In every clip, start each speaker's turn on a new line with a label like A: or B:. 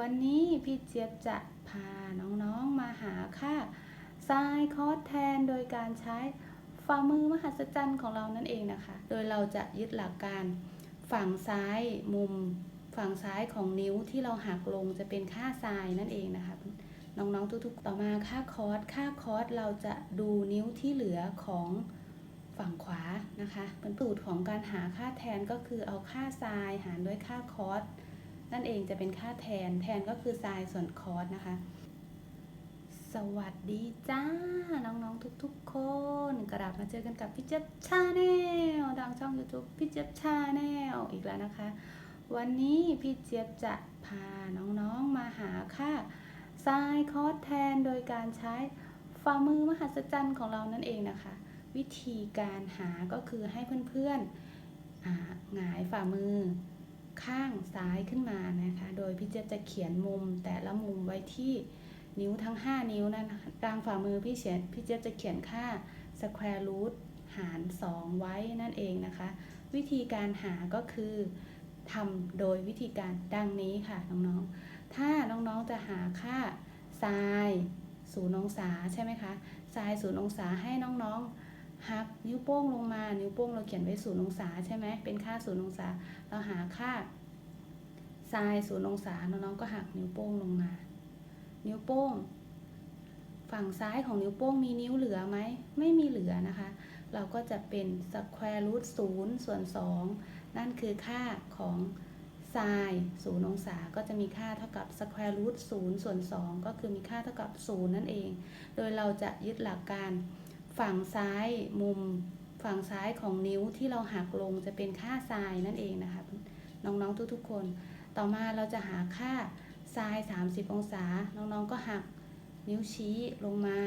A: วันนี้พี่เจี๊ยบจะพาน้องๆมาหาค่าไซน์คอสแทนโดยการใช้ฝ่ามือมหัศจรรย์ของเรานั่นเองนะคะ โดยเราจะยึดหลักการฝั่งซ้ายมุมฝั่งซ้ายของนิ้วที่เราหักลงจะเป็นค่าไซน์นั่นเองนะคะน้องๆทุกๆ ต่อมาค่าคอสค่าคอสเราจะดูนิ้วที่เหลือของฝั่งขวานะคะเป็นสูตรของการหาค่าแทนก็คือเอาค่าไซน์หารด้วยค่าคอส นั่นเองจะเป็นค่าแทน แทนก็คือไซน์ส่วนคอสนะคะ สวัสดีจ้า น้องๆทุกๆ คนกลับมาเจอกันกับพี่เจี๊ยบชาแนลทางช่อง YouTube พี่เจี๊ยบชาแนลอีกแล้วนะคะ วันนี้พี่เจี๊ยบจะพาน้องๆมาหาค่าไซน์คอสแทนโดยการใช้ฝ่ามือมหัศจรรย์ของเรานั่นเองนะคะ วิธีการหาก็คือให้เพื่อนๆหงายฝ่ามือ ข้างซ้ายขึ้นมานะคะ โดยพี่เจี๊ยบจะเขียนมุมแต่ละมุมไว้ที่นิ้วทั้ง 5 นิ้วนั่นนะกลางฝ่ามือพี่เขียนพี่เจี๊ยบจะเขียนค่า square root หาร 2 ไว้นั่นเองนะคะ วิธีการหาก็คือทำโดยวิธีการดังนี้ค่ะน้องๆ ถ้าน้องๆจะหาค่าไซน์ศูนย์องศาใช่ไหมคะไซน์ศูนย์องศาให้น้องๆ หักนิ้วโป้งลงมา นิ้วโป้งเราเขียนไว้ศูนย์องศาใช่ไหมเป็นค่าศูนย์องศา เราหาค่าไซน์ศูนย์องศาน้องๆก็หักนิ้วโป้งลงมา นิ้วโป้ง ฝั่งซ้ายของนิ้วโป้งมีนิ้วเหลือไหม ไม่มีเหลือนะคะ เราก็จะเป็น square root 0ส่วน2นั่นคือค่าของไซน์ศูนย์องศาก็จะมีค่าเท่ากับ square root 0ส่วน2ก็คือมีค่าเท่ากับ0นั่นเอง โดยเราจะยึดหลักการ ฝั่งซ้ายมุมฝั่งซ้ายของนิ้วที่เราหักลงจะเป็นค่าไซน์นั่นเองนะคะน้องๆทุกๆคน ต่อมาเราจะหาค่าไซน์30 องศา น้องๆก็หักนิ้วชี้ลงมา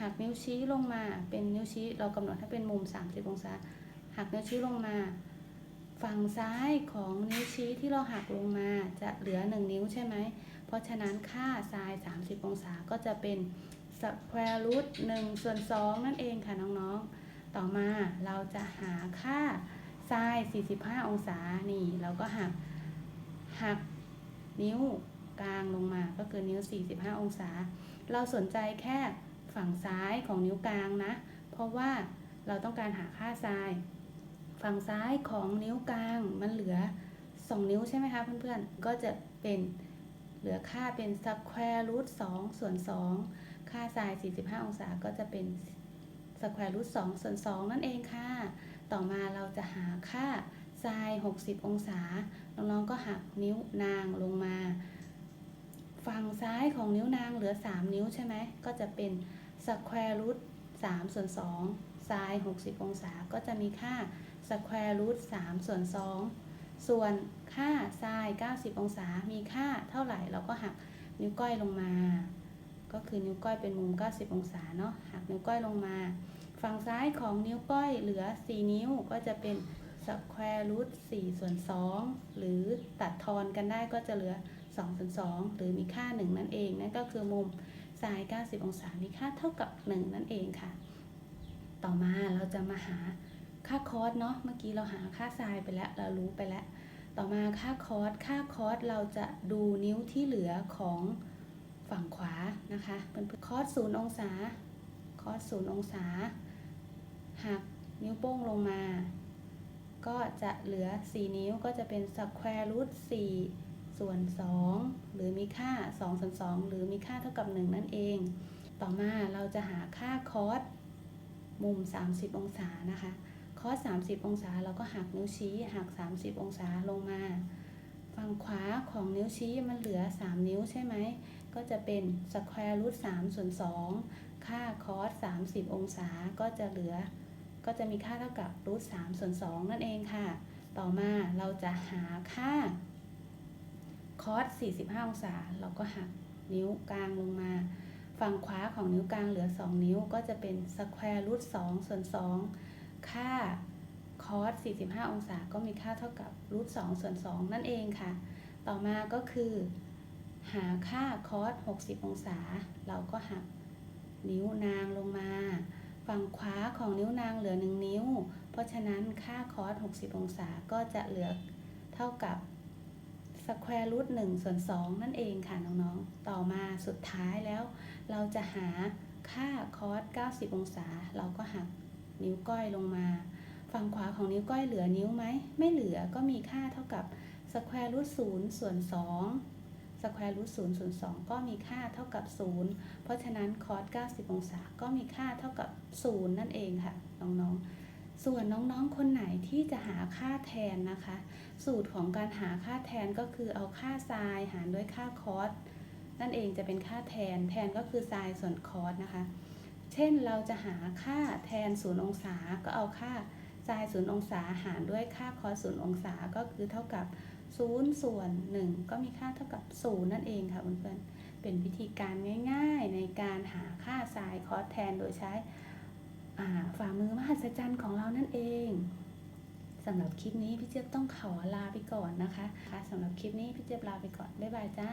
A: หักนิ้วชี้ลงมา เป็นนิ้วชี้เรากำหนดให้เป็นมุม 30 องศาหักนิ้วชี้ลงมา ฝั่งซ้ายของนิ้วชี้ที่เราหักลงมาจะเหลือ 1 นิ้วใช่ไหมเพราะฉะนั้นค่าไซน์30 องศาก็จะเป็น square root 1ส่วน2นั่นเองค่ะน้องๆ ต่อมาเราจะหาค่าไซน์45 องศา นี่ เราก็หัก หักนิ้วกลางลงมา ก็คือนิ้ว 45 องศา เราสนใจแค่ฝั่งซ้ายของนิ้วกลางนะ เพราะว่าเราต้องการหาค่าไซน์ฝั่งซ้ายของนิ้วกลางมันเหลือ 2 นิ้วใช่ไหมคะเพื่อนๆ ก็จะเป็นเหลือค่าเป็น square root 2ส่วน 2 ค่าไซน์45 องศาก็จะเป็น square root 2ส่วน2นั่นเองค่ะ ต่อมาเราจะหาค่าไซน์60 องศา น้องๆก็หักนิ้วนางลงมา ฝั่งซ้ายของนิ้วนางเหลือ 3 นิ้วใช่ไหม ก็จะเป็น square root 3ส่วน2ไซน์60 องศา ก็จะมีค่า square root 3ส่วน2ส่วนค่าไซน์90 องศา มีค่าเท่าไหร่เราก็หักนิ้วก้อยลงมา ก็คือนิ้วก้อยเป็นมุม 90 องศาเนาะหักนิ้วก้อยลงมา ฝั่งซ้ายของนิ้วก้อยเหลือ 4 นิ้วก็จะเป็น square root 4ส่วน 2 หรือตัดทอนกันได้ก็จะเหลือ 2 ส่วน 2 หรือมีค่า 1 นั่นเอง นั่นก็คือมุมไซน์90 องศา มีค่าเท่ากับ 1 นั่นเองค่ะ ต่อมาเราจะมาหาค่าคอสเนาะ เมื่อกี้เราหาค่าไซน์ไปแล้ว เรารู้ไปแล้ว ต่อมาค่าคอส ค่าคอสเราจะดูนิ้วที่เหลือของ ฝั่งขวานะคะเป็นคอส0องศา คอส0องศา หักนิ้วโป้งลงมา ก็จะเหลือ 4 นิ้วก็จะเป็น square root 4ส่วน 2 หรือมีค่า2ส่วน2หรือมีค่าเท่ากับ 1 นั่นเอง ต่อมาเราจะหาค่าคอสมุม 30 องศานะคะคอส30 องศาเราก็หักนิ้วชี้หัก 30 องศาลงมา ฝั่งขวาของนิ้วชี้มันเหลือ 3 นิ้วใช่ไหม ก็จะเป็น square root 3ส่วน2ค่าคอส30องศาก็จะเหลือ ก็จะมีค่าเท่ากับรูท3ส่วน2นั่นเองค่ะ ต่อมาเราจะหาค่าคอส45องศา เราก็หักนิ้วกลางลงมา ฝั่งขวาของนิ้วกลางเหลือ2นิ้ว ก็จะเป็น square root 2ส่วน2ค่าคอส45 องศาก็มีค่าเท่ากับรูท2ส่วน 2 นั่นเองค่ะ ต่อมาก็คือ หาค่าคอส60 องศา เราก็หักนิ้วนางลงมา ฝั่งขวาของนิ้วนางเหลือ 1 นิ้ว เพราะฉะนั้นค่าคอส60 องศาก็จะเหลือเท่ากับไซ square root 1ส่วน2นั่นเองค่ะน้องๆ ต่อมาสุดท้ายแล้ว เราจะหาค่า cos 90 องศา เราก็หักนิ้วก้อยลงมา ฝั่งขวาของนิ้วก้อยเหลือนิ้วไหม ไม่เหลือก็มีค่าเท่ากับ square root 0ส่วน2 square root 0ส่วน2ก็มีค่าเท่ากับ0เพราะฉะนั้น cos 90องศาก็มีค่าเท่ากับ0นั่นเองค่ะน้องๆ ส่วนน้องๆคนไหนที่จะหาค่าแทนนะคะ สูตรของการหาค่าแทนก็คือเอาค่าไซน์หารด้วยค่าคอสนั่นเองจะเป็นค่าแทนแทนก็คือไซน์ส่วนคอสนะคะ เช่นเราจะหาค่าแทน0องศาก็เอาค่าไซน์0องศาหารด้วยค่าคอส0องศาก็คือเท่ากับ 0 ส่วน 1 ก็มีค่าเท่ากับ 0 นั่นเองค่ะเพื่อนๆ เป็นวิธีการง่ายๆ ในการหาค่าไซน์คอสแทนโดยใช้ฝ่ามือมหัศจรรย์ของเรานั่นเองสำหรับคลิปนี้พี่เจี๊ยบต้องขอลาไปก่อนนะคะสำหรับคลิปนี้พี่เจี๊ยบลาไปก่อน บ๊ายบายจ้า